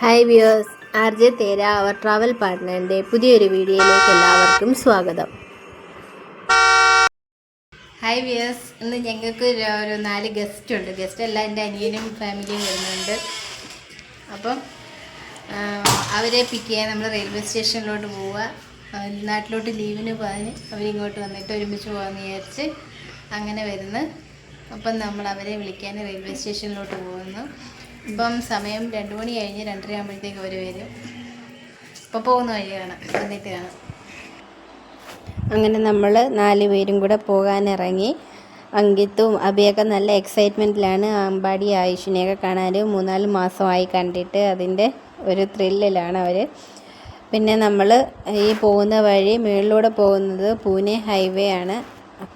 Hi views R J തേര അവർ travel പാർട്ട്ണറിന്റെ പുതിയൊരു വീഡിയോയിലേക്ക് എല്ലാവർക്കും സ്വാഗതം. ഹായ് വ്യൂസ് ഇന്ന് ഞങ്ങൾക്ക് ഒരു- നാല് ഗസ്റ്റ് ഉണ്ട്. ഗസ്റ്റ് എല്ലാം എന്റെ അനിയനും ഫാമിലിയും വരുന്നുണ്ട്. അപ്പം അവരെ പിക്ക് ചെയ്യാൻ നമ്മൾ റെയിൽവേ സ്റ്റേഷനിലോട്ട് പോവുക. നാട്ടിലോട്ട് ലീവിന് പോകാൻ അവരിങ്ങോട്ട് വന്നിട്ട് ഒരുമിച്ച് പോകാമെന്ന് വിചാരിച്ച് അങ്ങനെ വരുന്നു. അപ്പം നമ്മൾ അവരെ വിളിക്കാൻ റെയിൽവേ സ്റ്റേഷനിലോട്ട് പോകുന്നു. ഇപ്പം സമയം രണ്ട് മണി കഴിഞ്ഞ് രണ്ടര ആകുമ്പോഴത്തേക്ക് അവർ വരും. ഇപ്പം പോകുന്ന വഴി കാണാം. വന്നിട്ട് കാണാം. അങ്ങനെ നമ്മൾ നാല് പേരും കൂടെ പോകാനിറങ്ങി. അങ്കിത്തും അഭിയൊക്കെ നല്ല എക്സൈറ്റ്മെന്റിലാണ് അമ്പാടി ആയുഷിനെയൊക്കെ കാണാൻ മൂന്നാൽ മാസമായി കണ്ടിട്ട് അതിന്റെ ഒരു ത്രില്ലിലാണ് അവർ പിന്നെ നമ്മൾ ഈ പോകുന്ന വഴി മുകളിലൂടെ പോകുന്നത് പൂനെ ഹൈവേ ആണ്.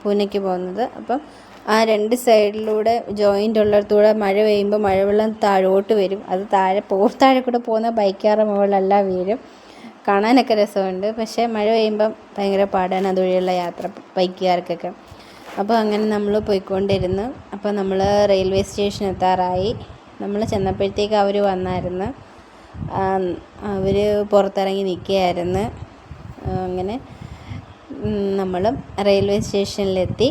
പൂനെക്ക് പോകുന്നത്. അപ്പം ആ രണ്ട് സൈഡിലൂടെ ജോയിന്റ് ഉള്ളിടത്തൂടെ മഴ പെയ്യുമ്പോൾ മഴവെള്ളം താഴോട്ട് വരും. അത് താഴെ പോർത്താഴെ കൂടെ പോകുന്ന ബൈക്കാറ മുകളിലെല്ലാം വീഴും. കാണാനൊക്കെ രസമുണ്ട്. പക്ഷേ മഴ പെയ്യുമ്പം ഭയങ്കര പാടാണ് അതുവഴിയുള്ള യാത്ര ബൈക്കുകാർക്കൊക്കെ അപ്പോൾ അങ്ങനെ നമ്മൾ പോയിക്കൊണ്ടിരുന്നു. അപ്പോൾ നമ്മൾ റെയിൽവേ സ്റ്റേഷൻ എത്താറായി. നമ്മൾ ചെന്നപ്പോഴത്തേക്ക് അവർ വന്നായിരുന്നു. അവർ പുറത്തിറങ്ങി നിൽക്കുകയായിരുന്നു. അങ്ങനെ നമ്മളും റെയിൽവേ സ്റ്റേഷനിലെത്തി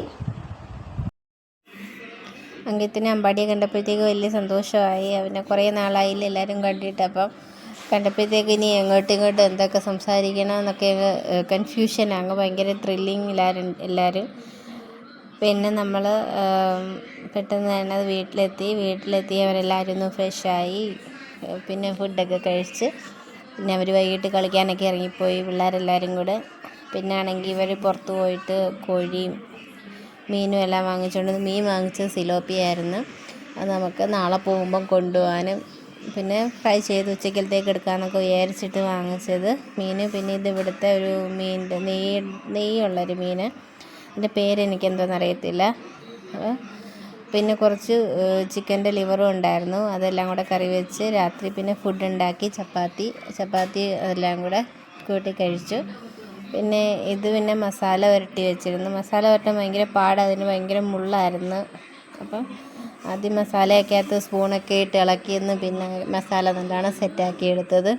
അങ്കിത്തിന് അമ്പാടിയെ കണ്ടപ്പോഴത്തേക്ക് വലിയ സന്തോഷമായി. അവനെ കുറേ നാളായില്ല എല്ലാവരും കണ്ടിട്ട്. അപ്പം കണ്ടപ്പോഴത്തേക്ക് ഇനി എങ്ങോട്ടും ഇങ്ങോട്ടും എന്തൊക്കെ സംസാരിക്കണം എന്നൊക്കെ കൺഫ്യൂഷനാണ് അങ്ങ് ഭയങ്കര ത്രില്ലിങ് എല്ലാവരും എല്ലാവരും പിന്നെ നമ്മൾ പെട്ടെന്ന് തന്നെ അത് വീട്ടിലെത്തി. വീട്ടിലെത്തി അവരെല്ലാവരും ഒന്ന് ഫ്രഷായി പിന്നെ ഫുഡൊക്കെ കഴിച്ച്. പിന്നെ അവർ വൈകിട്ട് കളിക്കാനൊക്കെ ഇറങ്ങിപ്പോയി. പിള്ളേരെല്ലാവരും കൂടെ. പിന്നെ ആണെങ്കിൽ ഇവർ പുറത്ത് പോയിട്ട് കോഴിയും മീനും എല്ലാം വാങ്ങിച്ചുകൊണ്ട് മീൻ മീൻ വാങ്ങിച്ചത് സിലോപ്പിയായിരുന്നു. അത് നമുക്ക് നാളെ പോകുമ്പം കൊണ്ടുപോകാനും പിന്നെ ഫ്രൈ ചെയ്ത് ഉച്ചക്കലത്തേക്ക് എടുക്കാമെന്നൊക്കെ വിചാരിച്ചിട്ട് വാങ്ങിച്ചത് മീൻ പിന്നെ ഇത് ഇവിടുത്തെ ഒരു മീനിന്റെ നെയ്യ് നെയ്യുള്ളൊരു മീൻ അതിന്റെ പേരെനിക്കെന്തോന്ന് അറിയത്തില്ല പിന്നെ കുറച്ച് ചിക്കന്റെ ലിവറും ഉണ്ടായിരുന്നു. അതെല്ലാം കൂടെ കറി വെച്ച് രാത്രി പിന്നെ ഫുഡ് ഉണ്ടാക്കി ചപ്പാത്തി. ചപ്പാത്തി അതെല്ലാം കൂടെ കൂട്ടി കഴിച്ചു. പിന്നെ ഇത് പിന്നെ മസാല പുരട്ടി വെച്ചിരുന്നു. മസാല പുരട്ടാൻ ഭയങ്കര പാട്. അതിന് ഭയങ്കര മുള്ളായിരുന്നു. അപ്പം ആദ്യം മസാലയൊക്കെ അകത്ത് സ്പൂണൊക്കെ ഇട്ട് ഇളക്കിയെന്ന് പിന്നെ മസാല നല്ലോണം സെറ്റാക്കി എടുത്തത്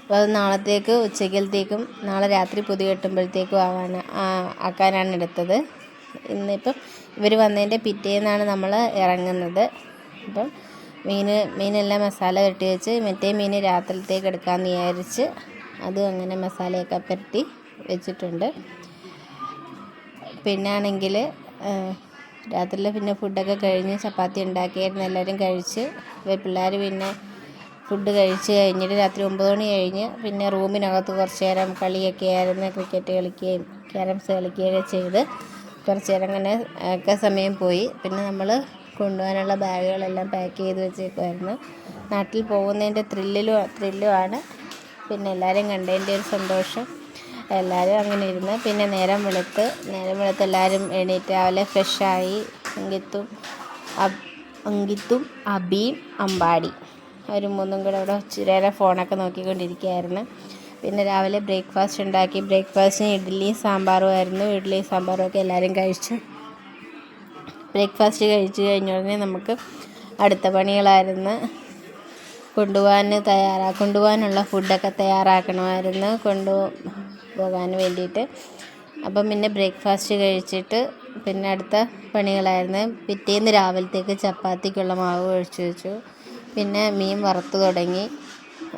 അപ്പോൾ അത് നാളത്തേക്ക് ഉച്ചക്കലത്തേക്കും നാളെ രാത്രി പുതിയ കെട്ടുമ്പോഴത്തേക്കും ആവാൻ ആക്കാനാണ് എടുത്തത്. ഇന്നിപ്പം ഇവർ വന്നതിന്റെ പിറ്റേന്നാണ് നമ്മൾ ഇറങ്ങുന്നത്. അപ്പം മീൻ മീനെല്ലാം മസാല കെട്ടി വെച്ച് മറ്റേ മീൻ രാത്രിയിലത്തേക്ക് എടുക്കാമെന്ന് വിചാരിച്ച് അതും അങ്ങനെ മസാലയൊക്കെ പുരട്ടി വെച്ചിട്ടുണ്ട്. പിന്നെ ആണെങ്കിൽ രാത്രിയിൽ പിന്നെ ഫുഡൊക്കെ കഴിഞ്ഞ് ചപ്പാത്തി ഉണ്ടാക്കിയായിരുന്നു. എല്ലാവരും കഴിച്ച്. പിള്ളേർ പിന്നെ ഫുഡ് കഴിച്ച് കഴിഞ്ഞിട്ട് രാത്രി ഒമ്പത് മണി കഴിഞ്ഞ് പിന്നെ റൂമിനകത്ത് കുറച്ച് നേരം കളിയൊക്കെ ആയിരുന്നു. ക്രിക്കറ്റ് കളിക്കുകയും ക്യാരംസ് കളിക്കുകയൊക്കെ ചെയ്ത് കുറച്ച് നേരം അങ്ങനെ ഒക്കെ സമയം പോയി. പിന്നെ നമ്മൾ കൊണ്ടുപോകാനുള്ള ബാഗുകളെല്ലാം പാക്ക് ചെയ്ത് വെച്ചേക്കുമായിരുന്നു നാട്ടിൽ പോകുന്നതിന്റെ ത്രില്ലിലും ത്രില്ലുമാണ് പിന്നെ എല്ലാവരും കണ്ടതിന്റെ ഒരു സന്തോഷം. എല്ലാവരും അങ്ങനെ ഇരുന്ന് പിന്നെ നേരം വെളുത്ത് നേരം വെളുത്ത് എല്ലാവരും എണീറ്റ് രാവിലെ ഫ്രഷായി അങ്കിത്തും അബ് അങ്കിത്തും അബിയും അമ്പാടി. അവർ മൂന്നും കൂടെ അവിടെ ഇച്ചിരി ഫോണൊക്കെ നോക്കിക്കൊണ്ടിരിക്കുകയായിരുന്നു. പിന്നെ രാവിലെ ബ്രേക്ക്ഫാസ്റ്റ് ഉണ്ടാക്കി. ബ്രേക്ക്ഫാസ്റ്റിന് ഇഡ്ഡലിയും സാമ്പാറും ആയിരുന്നു. ഇഡ്ഡലിയും സാമ്പാറും ഒക്കെ എല്ലാവരും കഴിച്ചു. ബ്രേക്ക്ഫാസ്റ്റ് കഴിച്ചു കഴിഞ്ഞ ഉടനെ നമുക്ക് അടുത്ത പണികളായിരുന്നു. കൊണ്ടുപോകാൻ തയ്യാറാ കൊണ്ടുപോകാനുള്ള ഫുഡൊക്കെ തയ്യാറാക്കണമായിരുന്നു. കൊണ്ടു പോകാൻ വേണ്ടിയിട്ട്. അപ്പം പിന്നെ ബ്രേക്ക്ഫാസ്റ്റ് കഴിച്ചിട്ട് പിന്നെ അടുത്ത പണികളായിരുന്നു. പിറ്റേന്ന് രാവിലത്തേക്ക് ചപ്പാത്തിക്കുള്ള മാവ് ഒഴിച്ചു വെച്ചു. പിന്നെ മീൻ വറുത്ത് തുടങ്ങി.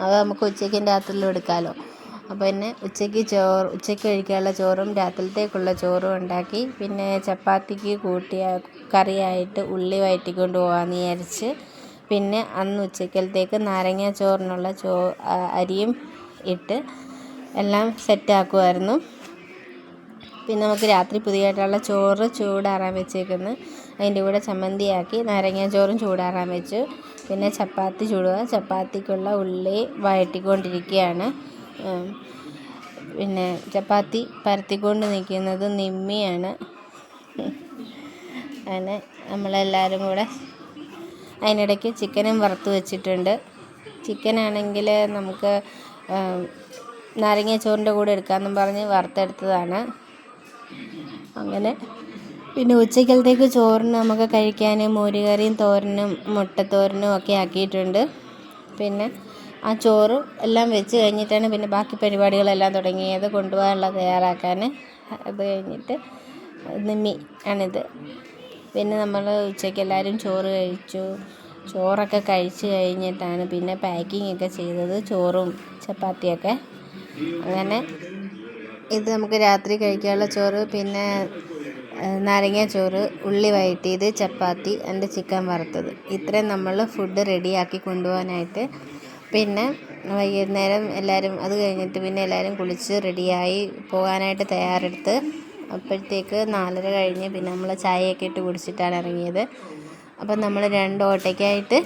അത് നമുക്ക് ഉച്ചയ്ക്കും രാത്രിയിലും എടുക്കാമല്ലോ അപ്പോൾ പിന്നെ ഉച്ചയ്ക്ക് ചോറ് ഉച്ചയ്ക്ക് കഴിക്കാനുള്ള ചോറും രാത്രിയിലത്തേക്കുള്ള ചോറും ഉണ്ടാക്കി. പിന്നെ ചപ്പാത്തിക്ക് കൂട്ടിയ കറിയായിട്ട് ഉള്ളി വഴറ്റിക്കൊണ്ട് പോകാമെന്ന് വിചാരിച്ച് പിന്നെ അന്ന് ഉച്ചക്കലത്തേക്ക് നാരങ്ങ ചോറിനുള്ള ചോ അരിയും ഇട്ട് എല്ലാം സെറ്റാക്കുമായിരുന്നു പിന്നെ നമുക്ക് രാത്രി പുതിയതായിട്ടുള്ള ചോറ് ചൂടാറാൻ വെച്ചേക്കുന്നു. അതിന്റെ കൂടെ ചമ്മന്തിയാക്കി നാരങ്ങ ചോറും ചൂടാറാൻ വെച്ചു. പിന്നെ ചപ്പാത്തി ചൂടുക. ചപ്പാത്തിക്കുള്ള ഉള്ളി വഴറ്റിക്കൊണ്ടിരിക്കുകയാണ്. പിന്നെ ചപ്പാത്തി പരത്തിക്കൊണ്ട് നിൽക്കുന്നത് നിമ്മിയാണ്. അങ്ങനെ നമ്മളെല്ലാവരും കൂടെ അതിനിടയ്ക്ക് ചിക്കനും വറുത്ത് വെച്ചിട്ടുണ്ട്. ചിക്കനാണെങ്കിൽ നമുക്ക് നാരങ്ങ ചോറിന്റെ കൂടെ എടുക്കാമെന്നും പറഞ്ഞ് വറുത്തെടുത്തതാണ്. അങ്ങനെ പിന്നെ ഉച്ചക്കലത്തേക്ക് ചോറിന് നമുക്ക് കഴിക്കാൻ മോരുകറിയും തോരനും മുട്ടത്തോരനും ഒക്കെ ആക്കിയിട്ടുണ്ട്. പിന്നെ ആ ചോറ് എല്ലാം വെച്ച് കഴിഞ്ഞിട്ടാണ് പിന്നെ ബാക്കി പരിപാടികളെല്ലാം തുടങ്ങിയത്. കൊണ്ടുപോകാനുള്ള തയ്യാറാക്കാൻ. അത് കഴിഞ്ഞിട്ട് നിമ്മി ആണിത്. പിന്നെ നമ്മൾ ഉച്ചയ്ക്ക് എല്ലാവരും ചോറ് കഴിച്ചു. ചോറൊക്കെ കഴിച്ച് കഴിഞ്ഞിട്ടാണ് പിന്നെ പാക്കിംഗ് ഒക്കെ ചെയ്തത്. ചോറും ചപ്പാത്തിയൊക്കെ. അങ്ങനെ ഇത് നമുക്ക് രാത്രി കഴിക്കാനുള്ള ചോറ് പിന്നെ നാരങ്ങ ചോറ് ഉള്ളി വഴറ്റിയത് ചപ്പാത്തി എന്റെ ചിക്കൻ വറുത്തത്. ഇത്രയും നമ്മൾ ഫുഡ് റെഡിയാക്കി കൊണ്ടുപോകാനായിട്ട്. പിന്നെ വൈകുന്നേരം എല്ലാവരും അത് കഴിഞ്ഞിട്ട് പിന്നെ എല്ലാവരും കുളിച്ച് റെഡിയായി പോകാനായിട്ട് തയ്യാറെടുത്ത് അപ്പോഴത്തേക്ക് നാലര കഴിഞ്ഞ് പിന്നെ നമ്മൾ ചായയൊക്കെ ഇട്ട് കുടിച്ചിട്ടാണ് ഇറങ്ങിയത്. അപ്പം നമ്മൾ രണ്ട് ഓട്ടോയ്ക്കായിട്ട്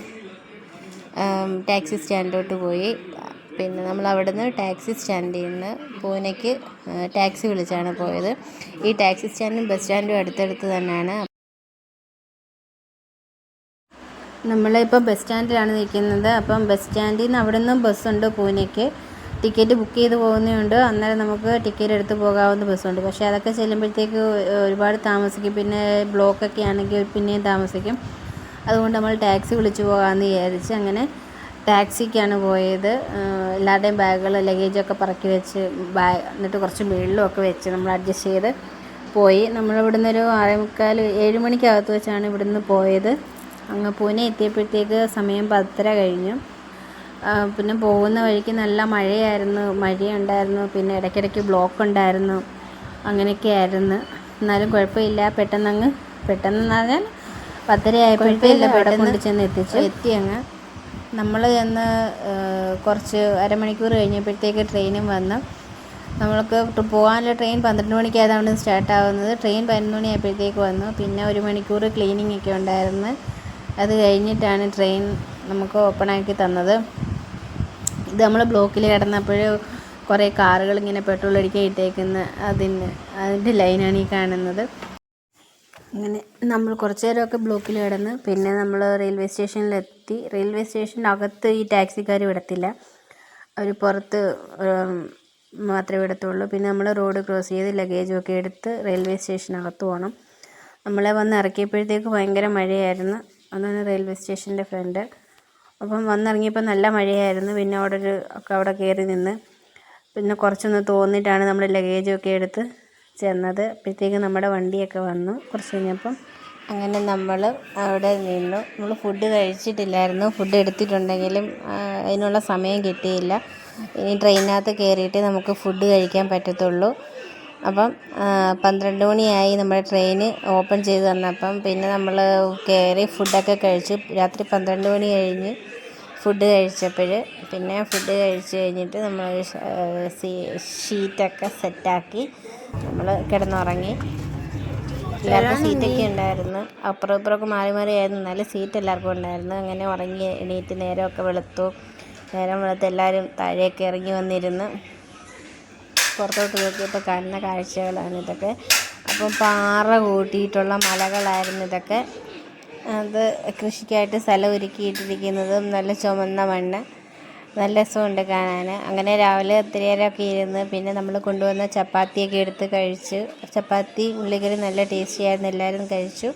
ടാക്സി സ്റ്റാൻഡിലോട്ട് പോയി. പിന്നെ നമ്മൾ അവിടെ നിന്ന് ടാക്സി സ്റ്റാൻഡിൽ നിന്ന് പൂനെക്ക് ടാക്സി വിളിച്ചാണ് പോയത്. ഈ ടാക്സി സ്റ്റാൻഡും ബസ് സ്റ്റാൻഡും അടുത്തടുത്ത് തന്നെയാണ്. നമ്മളിപ്പോൾ ബസ് സ്റ്റാൻഡിലാണ് നിൽക്കുന്നത്. അപ്പം ബസ് സ്റ്റാൻഡിൽ നിന്ന് അവിടെ നിന്നും ബസ്സുണ്ട് പൂനെക്ക്. ടിക്കറ്റ് ബുക്ക് ചെയ്ത് പോകുന്നതുകൊണ്ട് അന്നേരം നമുക്ക് ടിക്കറ്റ് എടുത്ത് പോകാവുന്ന ബസ്സുണ്ട്. പക്ഷേ അതൊക്കെ ചെല്ലുമ്പോഴത്തേക്ക് ഒരുപാട് താമസിക്കും. പിന്നെ ബ്ലോക്കൊക്കെ ആണെങ്കിൽ പിന്നെയും താമസിക്കും. അതുകൊണ്ട് നമ്മൾ ടാക്സി വിളിച്ചു പോകാമെന്ന് വിചാരിച്ച് അങ്ങനെ ടാക്സിക്കാണ് പോയത്. എല്ലാവരുടെയും ബാഗുകൾ ലഗേജൊക്കെ പറക്കി വെച്ച് ബാഗ് എന്നിട്ട് കുറച്ച് വെള്ളമൊക്കെ വെച്ച് നമ്മൾ അഡ്ജസ്റ്റ് ചെയ്ത് പോയി. നമ്മൾ ഇവിടുന്ന് ഒരു ആറേ മുക്കാൽ ഏഴ് മണിക്കകത്ത് വെച്ചാണ് ഇവിടുന്ന് പോയത്. അങ്ങ് പൂനെ എത്തിയപ്പോഴത്തേക്ക് സമയം പത്തര കഴിഞ്ഞു. പിന്നെ പോകുന്ന വഴിക്ക് നല്ല മഴയായിരുന്നു മഴയുണ്ടായിരുന്നു പിന്നെ ഇടയ്ക്കിടയ്ക്ക് ബ്ലോക്ക് ഉണ്ടായിരുന്നു അങ്ങനെയൊക്കെ ആയിരുന്നു എന്നാലും കുഴപ്പമില്ല പെട്ടെന്നങ്ങ് പെട്ടെന്ന് പറഞ്ഞാൽ പത്തര ആയപ്പോഴത്തേക്ക് പെട്ടെന്ന് ചെന്ന് എത്തിച്ചു. എത്തി അങ്ങ് നമ്മൾ ചെന്ന് കുറച്ച് അരമണിക്കൂർ കഴിഞ്ഞപ്പോഴത്തേക്ക് ട്രെയിനും വന്നു. നമ്മൾക്ക് പോകാനുള്ള ട്രെയിൻ പന്ത്രണ്ട് മണിക്കായതാണ് സ്റ്റാർട്ട് ആവുന്നത് ട്രെയിൻ പതിനൊന്ന് മണിയായപ്പോഴത്തേക്ക് വന്നു. പിന്നെ ഒരു മണിക്കൂർ ക്ലീനിങ് ഒക്കെ ഉണ്ടായിരുന്നു. അത് കഴിഞ്ഞിട്ടാണ് ട്രെയിൻ നമുക്ക് ഓപ്പൺ ആക്കി തന്നത്. ഇത് നമ്മൾ ബ്ലോക്കിൽ കിടന്നപ്പോൾ കുറേ കാറുകൾ ഇങ്ങനെ പെട്രോൾ അടിക്കാൻ ഇട്ടേക്കുന്ന അതിന് അതിന്റെ ലൈനാണ് ഈ കാണുന്നത്. അങ്ങനെ നമ്മൾ കുറച്ച് നേരമൊക്കെ ബ്ലോക്കിൽ കിടന്ന് പിന്നെ നമ്മൾ റെയിൽവേ സ്റ്റേഷനിലെത്തി. റെയിൽവേ സ്റ്റേഷന്റെ അകത്ത് ഈ ടാക്സിക്കാർ വിടത്തില്ല. അവർ പുറത്ത് മാത്രമേ വിടത്തുള്ളൂ. പിന്നെ നമ്മൾ റോഡ് ക്രോസ് ചെയ്ത് ലഗേജും ഒക്കെ എടുത്ത് റെയിൽവേ സ്റ്റേഷനകത്ത് പോകണം നമ്മളെ വന്ന് ഇറക്കിയപ്പോഴത്തേക്ക് ഭയങ്കര മഴയായിരുന്നു. അതാണ് റെയിൽവേ സ്റ്റേഷന്റെ ഫ്രണ്ട്. അപ്പം വന്നിറങ്ങിയപ്പോൾ നല്ല മഴയായിരുന്നു. പിന്നെ അവിടെ ഒരു ഒക്കെ അവിടെ കയറി നിന്ന് പിന്നെ കുറച്ചൊന്ന് തോന്നിയിട്ടാണ് നമ്മൾ ലഗേജൊക്കെ എടുത്ത് ചെന്നത്. അപ്പോഴത്തേക്കും നമ്മുടെ വണ്ടിയൊക്കെ വന്നു. കുറച്ച് കഴിഞ്ഞപ്പം അങ്ങനെ നമ്മൾ അവിടെ നിന്നു. നമ്മൾ ഫുഡ് കഴിച്ചിട്ടില്ലായിരുന്നു. ഫുഡ് എടുത്തിട്ടുണ്ടെങ്കിലും അതിനുള്ള സമയം കിട്ടിയില്ല. ഇനി ട്രെയിനിനകത്ത് കയറിയിട്ട് നമുക്ക് ഫുഡ് കഴിക്കാൻ പറ്റത്തുള്ളൂ. അപ്പം പന്ത്രണ്ട് മണിയായി നമ്മുടെ ട്രെയിന് ഓപ്പൺ ചെയ്ത് തന്നപ്പം പിന്നെ നമ്മൾ കയറി ഫുഡൊക്കെ കഴിച്ചു. രാത്രി പന്ത്രണ്ട് മണി കഴിഞ്ഞ് ഫുഡ് കഴിച്ചപ്പോൾ പിന്നെ ഫുഡ് കഴിച്ച് കഴിഞ്ഞിട്ട് നമ്മൾ ഷീറ്റൊക്കെ സെറ്റാക്കി നമ്മൾ കിടന്നുറങ്ങി. എല്ലാവർക്കും സീറ്റൊക്കെ ഉണ്ടായിരുന്നു. അപ്പുറം ഇപ്പുറമൊക്കെ മാറി മാറി ആയിരുന്നു. നല്ല സീറ്റ് എല്ലാവർക്കും ഉണ്ടായിരുന്നു. അങ്ങനെ ഉറങ്ങി എണീറ്റ് നേരമൊക്കെ വെളുത്തു. നേരം വെളുത്ത് എല്ലാവരും താഴേക്ക് ഇറങ്ങി വന്നിരുന്ന്. പുറത്തോട്ട് നോക്കിയപ്പോൾ കാണുന്ന കാഴ്ചകളാണ് ഇതൊക്കെ. അപ്പം പാറ കൂട്ടിയിട്ടുള്ള മലകളായിരുന്നു ഇതൊക്കെ. അത് കൃഷിക്കായിട്ട് സ്ഥലം ഒരുക്കിയിട്ടിരിക്കുന്നതും നല്ല ചുമന്ന മണ്ണ്. നല്ല രസമുണ്ട് കാണാൻ. അങ്ങനെ രാവിലെ ഒത്തിരി നേരമൊക്കെ ഇരുന്ന് പിന്നെ നമ്മൾ കൊണ്ടുവന്ന ചപ്പാത്തിയൊക്കെ എടുത്ത് കഴിച്ച്. ചപ്പാത്തി ഉള്ളിക്കറി നല്ല ടേസ്റ്റി ആയിരുന്നു. എല്ലാവരും കഴിച്ചു.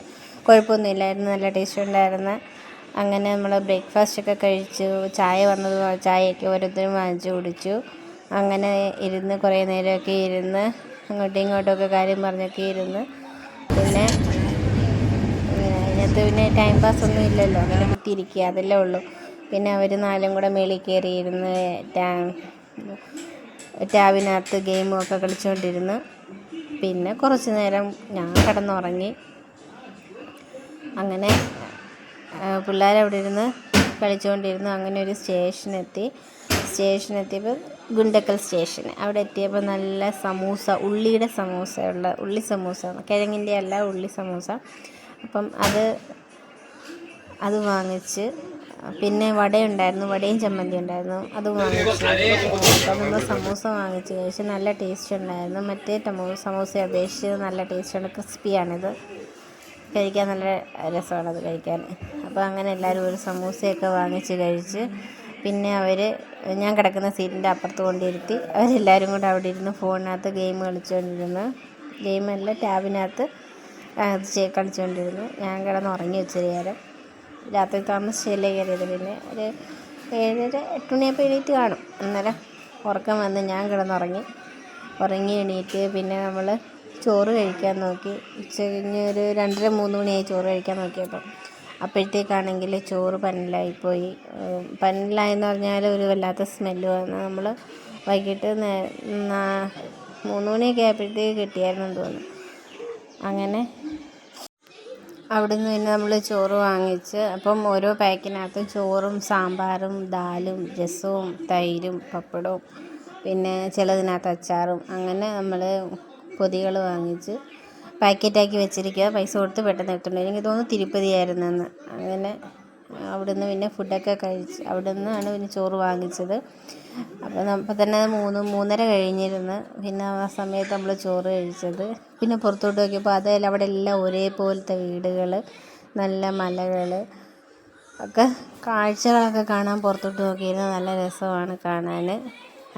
കുഴപ്പമൊന്നുമില്ലായിരുന്നു നല്ല ടേസ്റ്റ് ഉണ്ടായിരുന്നു. അങ്ങനെ നമ്മൾ ബ്രേക്ക്ഫാസ്റ്റ് ഒക്കെ കഴിച്ചു. ചായ വന്നത് ചായയൊക്കെ ഓരോരുത്തരും വാങ്ങിച്ചു കുടിച്ചു. അങ്ങനെ ഇരുന്ന് കുറേ നേരമൊക്കെ ഇരുന്ന് അങ്ങോട്ടും ഇങ്ങോട്ടുമൊക്കെ കാര്യം പറഞ്ഞൊക്കെ ഇരുന്ന്. പിന്നെ അതിനകത്ത് പിന്നെ ടൈം പാസ് ഒന്നും ഇല്ലല്ലോ. അങ്ങനെ കുത്തിയിരിക്കുക. അതല്ലേ ഉള്ളൂ. പിന്നെ അവർ നാലും കൂടെ മേളിൽ ഇരുന്ന് ടാബിനകത്ത് ഗെയിമും ഒക്കെ കളിച്ചുകൊണ്ടിരുന്ന് പിന്നെ കുറച്ച് നേരം ഞാൻ കിടന്നുറങ്ങി. അങ്ങനെ പിള്ളേരവിടെ ഇരുന്ന് കളിച്ചുകൊണ്ടിരുന്നു അങ്ങനെ ഒരു സ്റ്റേഷനെത്തി സ്റ്റേഷനെത്തിയപ്പോൾ ഗുണ്ടക്കൽ സ്റ്റേഷൻ. അവിടെ എത്തിയപ്പോൾ നല്ല സമൂസ ഉള്ളിയുടെ സമൂസയുള്ള ഉള്ളി സമൂസ കിഴങ്ങിന്റെ അല്ല ഉള്ളി സമൂസ. അപ്പം അത് അത് വാങ്ങിച്ച് പിന്നെ വടയുണ്ടായിരുന്നു വടയും ചമ്മന്തി ഉണ്ടായിരുന്നു അത് വാങ്ങിച്ചു. നമ്മൾ സമൂസ വാങ്ങിച്ച് കഴിച്ച് നല്ല ടേസ്റ്റ് ഉണ്ടായിരുന്നു. മറ്റേ ടമോ സമൂസ അപേക്ഷിച്ച് നല്ല ടേസ്റ്റാണ് ക്രിസ്പിയാണിത്. കഴിക്കാൻ നല്ല രസമാണ് അത് കഴിക്കാൻ. അപ്പോൾ അങ്ങനെ എല്ലാവരും ഒരു സമൂസയൊക്കെ വാങ്ങിച്ച് കഴിച്ച് പിന്നെ അവർ ഞാൻ കിടക്കുന്ന സീറ്റിന്റെ അപ്പുറത്ത് കൊണ്ടിരുത്തി അവരെല്ലാവരും കൂടെ അവിടെ ഇരുന്ന് ഫോണിനകത്ത് ഗെയിം കളിച്ചുകൊണ്ടിരുന്നു ഗെയിമല്ല ടാബിനകത്ത് കളിച്ചുകൊണ്ടിരുന്നു ഞാൻ കിടന്ന് ഉറങ്ങി ഇച്ചിരി നേരം. രാത്രി താമസിച്ചല്ലേ കയറിയത് പിന്നെ ഒരു ഏഴര എട്ട് മണിയപ്പോൾ എണീറ്റ് കാണും. അന്നേരം ഉറക്കം വന്ന് ഞാൻ കിടന്നുറങ്ങി ഉറങ്ങി. എണീറ്റ് പിന്നെ നമ്മൾ ചോറ് കഴിക്കാൻ നോക്കി. ഉച്ച കഴിഞ്ഞ് ഒരു രണ്ടര മൂന്ന് മണിയായി ചോറ് കഴിക്കാൻ നോക്കിയപ്പം. അപ്പോഴത്തേക്കാണെങ്കിൽ ചോറ് പന്നലായിപ്പോയി പന്നലായെന്ന് പറഞ്ഞാൽ ഒരു വല്ലാത്ത സ്മെല്ല് വന്ന് നമ്മൾ വൈകിട്ട് മൂന്ന് മണിയൊക്കെ ആയപ്പോഴത്തേക്ക് കിട്ടിയായിരുന്നു തോന്നുന്നു. അങ്ങനെ അവിടുന്ന് പിന്നെ നമ്മൾ ചോറ് വാങ്ങിച്ച് അപ്പം ഓരോ പാക്കിനകത്തും ചോറും സാമ്പാറും ദാലും രസവും തൈരും പപ്പടവും പിന്നെ ചിലതിനകത്ത് അച്ചാറും അങ്ങനെ നമ്മൾ പൊതികൾ വാങ്ങിച്ച് പാക്കറ്റാക്കി വെച്ചിരിക്കുക പൈസ കൊടുത്ത് പെട്ടെന്ന് എടുത്തുകൊണ്ട് എനിക്ക് തോന്നുന്നു തിരുപ്പതിയായിരുന്നു എന്ന് അങ്ങനെ അവിടുന്ന് പിന്നെ ഫുഡൊക്കെ കഴിച്ച് അവിടെ നിന്നാണ് പിന്നെ ചോറ് വാങ്ങിച്ചത്. അപ്പോൾ അപ്പം തന്നെ മൂന്ന് മൂന്നര കഴിഞ്ഞിരുന്ന്. പിന്നെ ആ സമയത്ത് നമ്മൾ ചോറ് കഴിച്ചത്. പിന്നെ പുറത്തോട്ട് നോക്കിയപ്പോൾ അതായത് അവിടെ എല്ലാം ഒരേപോലത്തെ വീടുകൾ നല്ല മലകൾ ഒക്കെ കാഴ്ചകളൊക്കെ കാണാൻ പുറത്തോട്ട് നോക്കിയിരുന്ന നല്ല രസമാണ് കാണാൻ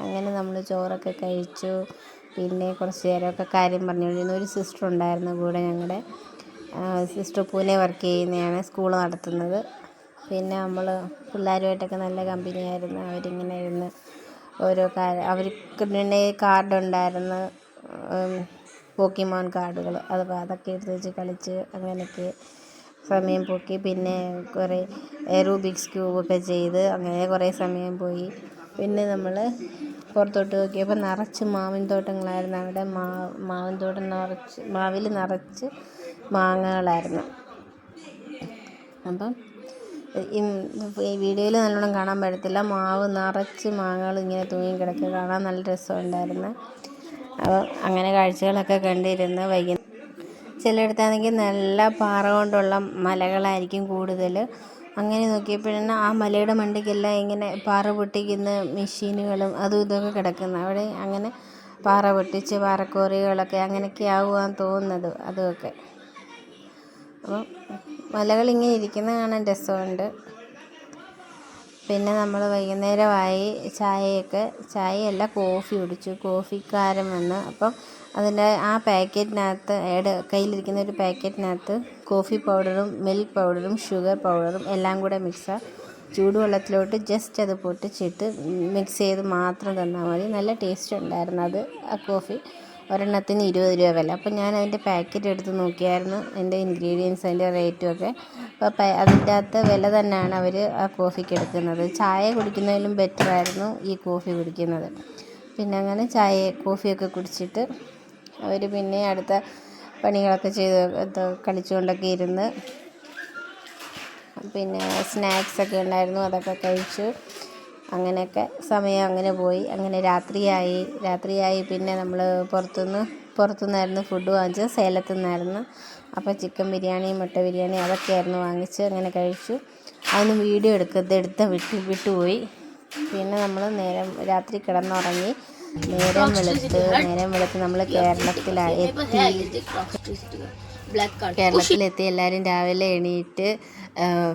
അങ്ങനെ നമ്മൾ ചോറൊക്കെ കഴിച്ചു. പിന്നെ കുറച്ച് നേരമൊക്കെ കാര്യം പറഞ്ഞുകൊണ്ടിരുന്നു. ഒരു സിസ്റ്റർ ഉണ്ടായിരുന്നു കൂടെ ഞങ്ങളുടെ സിസ്റ്റർ പൂനെ വർക്ക് ചെയ്യുന്നതാണ് സ്കൂൾ നടത്തുന്നത്. പിന്നെ നമ്മൾ പിള്ളേരുമായിട്ടൊക്കെ നല്ല കമ്പനിയായിരുന്നു അവരിങ്ങനെ ഇരുന്ന് ഓരോ കാര്യം അവർക്ക് പിന്നെ കാർഡുണ്ടായിരുന്നു പോക്കിമോൻ കാർഡുകൾ അത് അതൊക്കെ എടുത്ത് വെച്ച് കളിച്ച് അങ്ങനെയൊക്കെ സമയം പോക്കി. പിന്നെ കുറേ റൂബിക്സ് ക്യൂബൊക്കെ ചെയ്ത് അങ്ങനെ കുറേ സമയം പോയി. പിന്നെ നമ്മൾ പുറത്തോട്ട് നോക്കിയപ്പോൾ നിറച്ച് മാവിൻ തോട്ടങ്ങളായിരുന്നു. അവിടെ മാവ് മാവിൻ തോട്ടം നിറച്ച് മാവിൽ നിറച്ച് മാങ്ങകളായിരുന്നു. അപ്പം ഈ വീഡിയോയിൽ നല്ലോണം കാണാൻ പറ്റത്തില്ല. മാവ് നിറച്ച് മാങ്ങകൾ ഇങ്ങനെ തൂങ്ങി കിടക്കുക കാണാൻ നല്ല രസമുണ്ടായിരുന്നു. അപ്പോൾ അങ്ങനെ കാഴ്ചകളൊക്കെ കണ്ടിരുന്ന് വൈകുന്നേരം ചിലയിടത്താണെങ്കിൽ നല്ല പാറ കൊണ്ടുള്ള മലകളായിരിക്കും കൂടുതൽ അങ്ങനെ നോക്കിയപ്പോഴാണ് ആ മലയുടെ മണ്ടയ്ക്കെല്ലാം ഇങ്ങനെ പാറ പൊട്ടിക്കുന്ന മെഷീനുകളും അതും ഇതൊക്കെ കിടക്കുന്നത് അവിടെ അങ്ങനെ പാറ പൊട്ടിച്ച് പാറക്കോറികളൊക്കെ അങ്ങനെയൊക്കെ ആകുവാൻ തോന്നുന്നത് അതുമൊക്കെ. അപ്പം മലകളിങ്ങനെ ഇരിക്കുന്നത് കാണാൻ രസമുണ്ട്. പിന്നെ നമ്മൾ വൈകുന്നേരമായി ചായയൊക്കെ ചായയല്ല കോഫി കുടിച്ചു. കോഫിക്കാരൻ വന്ന് അപ്പം അതിന്റെ ആ പാക്കറ്റിനകത്ത് അയാളുടെ കയ്യിലിരിക്കുന്ന ഒരു പാക്കറ്റിനകത്ത് കോഫി പൗഡറും മിൽക്ക് പൗഡറും ഷുഗർ പൗഡറും എല്ലാം കൂടെ മിക്സ് ചൂടുവെള്ളത്തിലോട്ട് ജസ്റ്റ് അത് പൊട്ടിച്ചിട്ട് മിക്സ് ചെയ്ത് മാത്രം തന്നാൽ മതി. നല്ല ടേസ്റ്റ് ഉണ്ടായിരുന്നു അത് ആ കോഫി. ഒരെണ്ണത്തിന് ഇരുപത് രൂപ വില. അപ്പോൾ ഞാൻ അതിന്റെ പാക്കറ്റ് എടുത്ത് നോക്കിയായിരുന്നു അതിന്റെ ഇൻഗ്രീഡിയൻസ് അതിന്റെ റേറ്റും ഒക്കെ. അപ്പോൾ അതിന്റെ അകത്ത് വില തന്നെയാണ് അവർ ആ കോഫിക്ക് എടുക്കുന്നത്. ചായ കുടിക്കുന്നതിലും ബെറ്ററായിരുന്നു ഈ കോഫി കുടിക്കുന്നത്. പിന്നെ അങ്ങനെ ചായ കോഫിയൊക്കെ കുടിച്ചിട്ട് അവർ പിന്നെ അടുത്ത പണികളൊക്കെ ചെയ്ത് കളിച്ചുകൊണ്ടൊക്കെ ഇരുന്ന് പിന്നെ സ്നാക്സൊക്കെ ഉണ്ടായിരുന്നു അതൊക്കെ കഴിച്ചു. അങ്ങനെയൊക്കെ സമയം അങ്ങനെ പോയി. അങ്ങനെ രാത്രിയായി. രാത്രിയായി പിന്നെ നമ്മൾ പുറത്തുനിന്ന് പുറത്തുനിന്നായിരുന്നു ഫുഡ് വാങ്ങിച്ചത്. സേലത്തു നിന്നായിരുന്നു അപ്പോൾ ചിക്കൻ ബിരിയാണി മുട്ട ബിരിയാണി അതൊക്കെയായിരുന്നു വാങ്ങിച്ച് അങ്ങനെ കഴിച്ചു. അതിന് വീഡിയോ എടുക്കരുത് എടുത്ത വിട്ട് വിട്ടുപോയി. പിന്നെ നമ്മൾ നേരം രാത്രി കിടന്നുറങ്ങി. നേരം വെളുത്ത് നേരം വെളുത്ത് നമ്മൾ കേരളത്തിലായി എത്തി. കേരളത്തിലെത്തി. എല്ലാവരും രാവിലെ എണീറ്റ്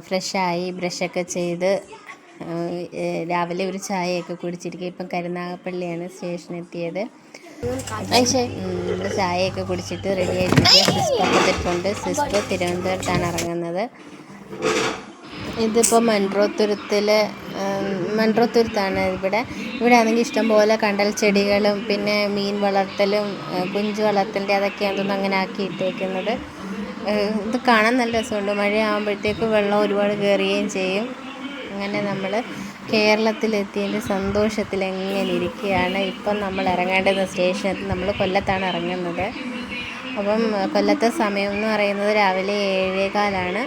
ഫ്രഷായി ബ്രഷൊക്കെ ചെയ്ത് രാവിലെ ഒരു ചായയൊക്കെ കുടിച്ചിരിക്കുക. ഇപ്പം കരുനാഗപ്പള്ളിയാണ് സ്റ്റേഷനെത്തിയത്. നമ്മൾ ചായയൊക്കെ കുടിച്ചിട്ട് റെഡി ആയിട്ടിരിക്കുക. സിസ്റ്റർ എത്തിയിട്ടുണ്ട് സിസ്റ്റർ തിരുവനന്തപുരത്താണ് ഇറങ്ങുന്നത്. ഇതിപ്പോൾ മൺറോത്തുരുത്തിൽ മൺട്രോത്തുരുത്താണ് ഇവിടെ. ഇവിടെ ആണെങ്കിൽ ഇഷ്ടംപോലെ കണ്ടൽ ചെടികളും പിന്നെ മീൻ വളർത്തലും കുഞ്ചു വളർത്തലിന്റെ അതൊക്കെയാണ് തോന്നുന്നു അങ്ങനെ ആക്കിയിട്ടേക്കുന്നത് ഇത് കാണാൻ നല്ല രസമുണ്ട്. മഴയാകുമ്പോഴത്തേക്ക് വെള്ളം ഒരുപാട് കയറുകയും ചെയ്യും. അങ്ങനെ നമ്മൾ കേരളത്തിലെത്തിയതിന്റെ സന്തോഷത്തിൽ എങ്ങനെ ഇരിക്കുകയാണ്. ഇപ്പം നമ്മൾ ഇറങ്ങേണ്ടത് സ്റ്റേഷനിൽ നമ്മൾ കൊല്ലത്താണ് ഇറങ്ങുന്നത്. അപ്പം കൊല്ലത്തെ സമയം എന്ന് പറയുന്നത് രാവിലെ ഏഴേകാലാണ്.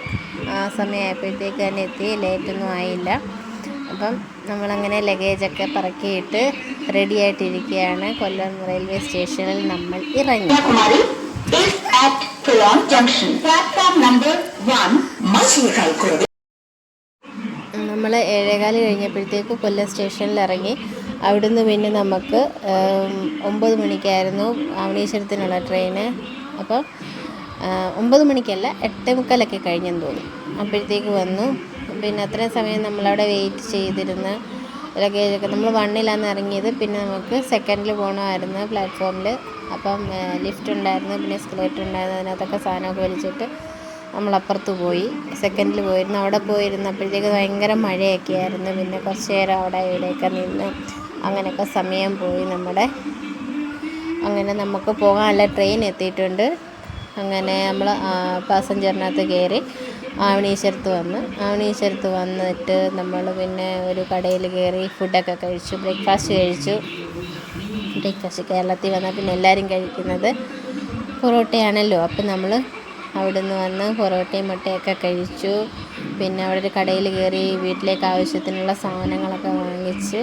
ആ സമയമായപ്പോഴത്തേക്ക് തന്നെ എത്തി ലേറ്റൊന്നും ആയില്ല. അപ്പം നമ്മളങ്ങനെ ലഗേജൊക്കെ പറക്കിയിട്ട് റെഡി ആയിട്ടിരിക്കുകയാണ് കൊല്ലം റെയിൽവേ സ്റ്റേഷനിൽ നമ്മൾ ഇറങ്ങി. നമ്മൾ ഏഴേകാൽ കഴിഞ്ഞപ്പോഴത്തേക്ക് കൊല്ലം സ്റ്റേഷനിൽ ഇറങ്ങി അവിടുന്ന് പിന്നെ നമുക്ക് ഒമ്പത് മണിക്കായിരുന്നു. ആവണീശ്വരത്തിനുള്ള ട്രെയിന്. അപ്പം ഒമ്പത് മണിക്കല്ല എട്ടേ മുക്കാലൊക്കെ കഴിഞ്ഞെന്ന് തോന്നി അപ്പോഴത്തേക്ക് വന്നു. പിന്നെ അത്രയും സമയം നമ്മളവിടെ വെയിറ്റ് ചെയ്തിരുന്ന് ലഗേജൊക്കെ നമ്മൾ വണ്ണിലാണ് ഇറങ്ങിയത്. പിന്നെ നമുക്ക് സെക്കൻഡിൽ പോകണമായിരുന്നു പ്ലാറ്റ്ഫോമിൽ അപ്പം ലിഫ്റ്റ് ഉണ്ടായിരുന്നു പിന്നെ എസ്കലേറ്റർ ഉണ്ടായിരുന്നു. അതിനകത്തൊക്കെ സാധനമൊക്കെ വലിച്ചിട്ട് നമ്മളപ്പുറത്ത് പോയി. സെക്കൻഡിൽ പോയിരുന്നു. അവിടെ പോയിരുന്നപ്പോഴത്തേക്ക് ഭയങ്കര മഴയൊക്കെ ആയിരുന്നു പിന്നെ കുറച്ച് നേരം അവിടെ ഇവിടെയൊക്കെ നിന്ന് അങ്ങനെയൊക്കെ സമയം പോയി നമ്മുടെ. അങ്ങനെ നമുക്ക് പോകാനുള്ള ട്രെയിൻ എത്തിയിട്ടുണ്ട്. അങ്ങനെ നമ്മൾ പാസഞ്ചറിനകത്ത് കയറി ആവണീശ്വരത്ത് വന്ന്. ആവണീശ്വരത്ത് വന്നിട്ട് നമ്മൾ പിന്നെ ഒരു കടയിൽ കയറി ഫുഡൊക്കെ കഴിച്ചു. ബ്രേക്ക്ഫാസ്റ്റ് കഴിച്ചു. ബ്രേക്ക്ഫാസ്റ്റ് കേരളത്തിൽ വന്നാൽ പിന്നെ എല്ലാവരും കഴിക്കുന്നത് പൊറോട്ടയാണല്ലോ. അപ്പം നമ്മൾ അവിടുന്ന് വന്ന് പൊറോട്ടയും മുട്ടയൊക്കെ കഴിച്ചു. പിന്നെ അവിടെ ഒരു കടയിൽ കയറി വീട്ടിലേക്ക് ആവശ്യത്തിനുള്ള സാധനങ്ങളൊക്കെ വാങ്ങിച്ച്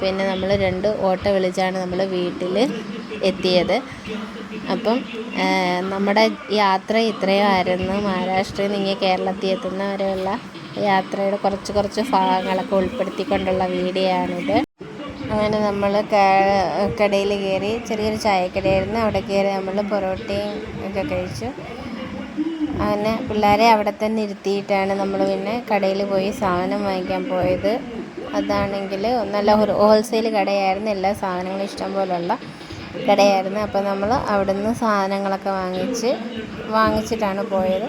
പിന്നെ നമ്മൾ രണ്ട് ഓട്ടോ വിളിച്ചാണ് നമ്മൾ വീട്ടിൽ എത്തിയത്. അപ്പം നമ്മുടെ യാത്ര ഇത്രയുമായിരുന്നു മഹാരാഷ്ട്രയിൽ നിന്ന് കേരളത്തിൽ എത്തുന്നവരെയുള്ള യാത്രയുടെ കുറച്ച് കുറച്ച് ഭാഗങ്ങളൊക്കെ ഉൾപ്പെടുത്തിക്കൊണ്ടുള്ള വീഡിയോ ആണിത് അങ്ങനെ നമ്മൾ കടയിൽ കയറി ചെറിയൊരു ചായക്കടയായിരുന്നു. അവിടെ കയറി നമ്മൾ പൊറോട്ടയും ഒക്കെ കഴിച്ചു. അങ്ങനെ പിള്ളേരെ അവിടെ തന്നെ ഇരുത്തിയിട്ടാണ് നമ്മൾ പിന്നെ കടയിൽ പോയി സാധനം വാങ്ങിക്കാൻ പോയത്. അതാണെങ്കിൽ നല്ല ഹോൾസെയിൽ കടയായിരുന്നു. എല്ലാ സാധനങ്ങളും ഇഷ്ടം പോലുള്ള കടയായിരുന്നു. അപ്പോൾ നമ്മൾ അവിടെ നിന്ന് സാധനങ്ങളൊക്കെ വാങ്ങിച്ച് വാങ്ങിച്ചിട്ടാണ് പോയത്.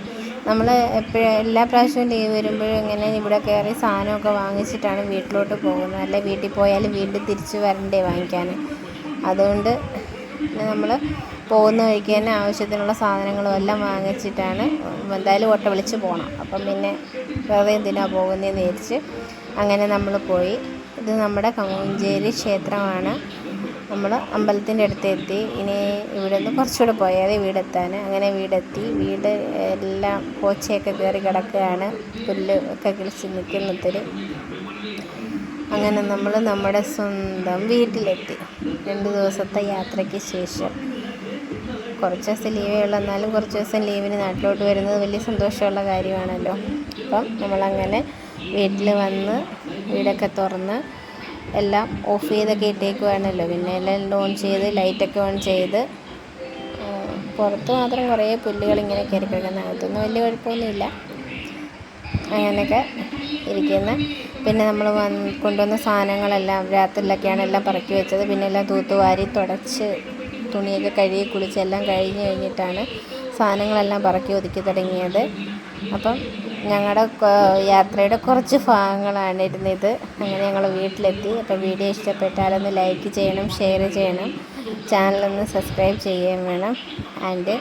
നമ്മൾ എപ്പോഴും എല്ലാ പ്രാവശ്യവും ലീവ് വരുമ്പോഴും ഇങ്ങനെ ഇവിടെ കയറി സാധനമൊക്കെ വാങ്ങിച്ചിട്ടാണ് വീട്ടിലോട്ട് പോകുന്നത്. അല്ലെ വീട്ടിൽ പോയാൽ വീണ്ടും തിരിച്ച് വരണ്ടേ വാങ്ങിക്കാൻ അതുകൊണ്ട് നമ്മൾ പോകുന്ന വഴിക്ക് തന്നെ ആവശ്യത്തിനുള്ള സാധനങ്ങളും എല്ലാം വാങ്ങിച്ചിട്ടാണ് എന്തായാലും ഓട്ട വിളിച്ച് പോകണം അപ്പം പിന്നെ വെറുതെ എന്തിനാണ് പോകുന്നതെന്ന് വിചാരിച്ച് അങ്ങനെ നമ്മൾ പോയി. ഇത് നമ്മുടെ കമ്മഞ്ചേരി ക്ഷേത്രമാണ്. നമ്മൾ അമ്പലത്തിന്റെ അടുത്ത് എത്തി ഇനി ഇവിടെ നിന്ന് കുറച്ചുകൂടെ പോയാൽ വീടെത്താൻ. അങ്ങനെ വീടെത്തി. വീട് എല്ലാം പോച്ചയൊക്കെ കയറി കിടക്കുകയാണ്. പുല്ല് ഒക്കെ കിളിച്ച് നിൽക്കുന്നൊത്തിരി അങ്ങനെ നമ്മൾ നമ്മുടെ സ്വന്തം വീട്ടിലെത്തി. രണ്ട് ദിവസത്തെ യാത്രയ്ക്ക് ശേഷം. കുറച്ച് ദിവസം ലീവേ ഉള്ളൂ. എന്നാലും കുറച്ച് ദിവസം ലീവിന് നാട്ടിലോട്ട് വരുന്നത് വലിയ സന്തോഷമുള്ള കാര്യമാണല്ലോ. അപ്പം നമ്മളങ്ങനെ വീട്ടിൽ വന്ന് വീടൊക്കെ തുറന്ന് എല്ലാം ഓഫ് ചെയ്തൊക്കെ ഇട്ടേക്കുവാണല്ലോ. പിന്നെ എല്ലാം ഓൺ ചെയ്ത് ലൈറ്റൊക്കെ ഓൺ ചെയ്ത് പുറത്ത് മാത്രം കുറേ പുല്ലുകൾ ഇങ്ങനെ കയറി കിടക്കുന്ന. അകത്തൊന്നും വലിയ കുഴപ്പമൊന്നുമില്ല. അങ്ങനെയൊക്കെ ഇരിക്കുന്ന. പിന്നെ നമ്മൾ വന്ന് കൊണ്ടുവന്ന സാധനങ്ങളെല്ലാം രാത്രിയിലൊക്കെയാണ് എല്ലാം പറക്കി വെച്ചത്. പിന്നെ എല്ലാം തൂത്തുവാരി തുടച്ച് തുണിയൊക്കെ കഴുകി കുളിച്ച് എല്ലാം കഴിഞ്ഞ് കഴിഞ്ഞിട്ടാണ് സാധനങ്ങളെല്ലാം പറക്കി ഒതുക്കി തുടങ്ങിയത്. അപ്പം ഞങ്ങളുടെ യാത്രയുടെ കുറച്ച് ഭാഗങ്ങളാണ് ഇരുന്നത്. അങ്ങനെ ഞങ്ങൾ വീട്ടിലെത്തി. അപ്പോൾ വീഡിയോ ഇഷ്ടപ്പെട്ടാലൊന്ന് ലൈക്ക് ചെയ്യണം ഷെയർ ചെയ്യണം. ചാനലൊന്ന് സബ്സ്ക്രൈബ് ചെയ്യുകയും വേണം. ആൻഡ്